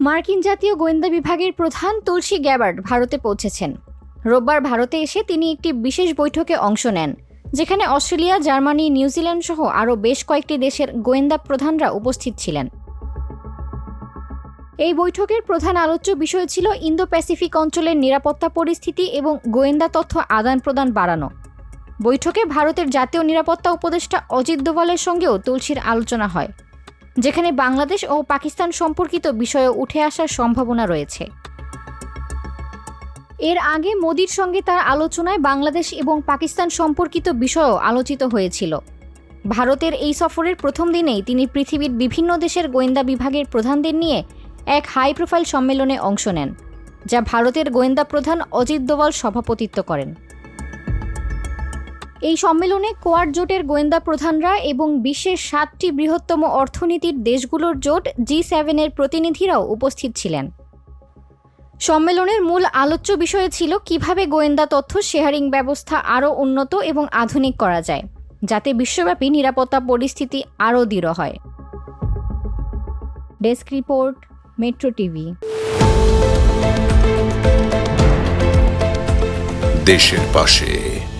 মার্কিন জাতীয় গোয়েন্দা বিভাগের প্রধান তুলসী গ্যাবার্ড ভারতে পৌঁছেছেন। রোববার ভারতে এসে তিনি একটি বিশেষ বৈঠকে অংশ নেন, যেখানে অস্ট্রেলিয়া, জার্মানি, নিউজিল্যান্ড সহ আরও বেশ কয়েকটি দেশের গোয়েন্দা প্রধানরা উপস্থিত ছিলেন। এই বৈঠকের প্রধান আলোচ্য বিষয় ছিল ইন্দো প্যাসিফিক অঞ্চলের নিরাপত্তা পরিস্থিতি এবং গোয়েন্দা তথ্য আদান প্রদান বাড়ানো। বৈঠকে ভারতের জাতীয় নিরাপত্তা উপদেষ্টা অজিত দোভালের সঙ্গেও তুলসীর আলোচনা হয়। যেখানে বাংলাদেশ ও পাকিস্তান সম্পর্কিত বিষয়ে উঠে আসার সম্ভাবনা রয়েছে। এর আগে মোদির সঙ্গে তার আলোচনায় বাংলাদেশ এবং পাকিস্তান সম্পর্কিত বিষয়ও আলোচিত হয়েছিল। ভারতের এই সফরের প্রথম দিনেই তিনি পৃথিবীর বিভিন্ন দেশের গোয়েন্দা বিভাগের প্রধানদের নিয়ে এক হাই প্রোফাইল সম্মেলনে অংশ নেন, যা ভারতের গোয়েন্দা প্রধান অজিত দোভাল সভাপতিত্ব করেন। এই সম্মেলনে কোয়াড জোটের গোয়েন্দা প্রধানরা এবং বিশ্বের সাতটি বৃহত্তম অর্থনীতির দেশগুলোর জোট জি সেভেনের প্রতিনিধিরাও উপস্থিত ছিলেন। সম্মেলনের মূল আলোচ্য বিষয় ছিল কীভাবে গোয়েন্দা তথ্য শেয়ারিং ব্যবস্থা আরও উন্নত এবং আধুনিক করা যায়, যাতে বিশ্বব্যাপী নিরাপত্তা পরিস্থিতি আরও দৃঢ় হয়। Desk report, metro TV. দেশের পাশে।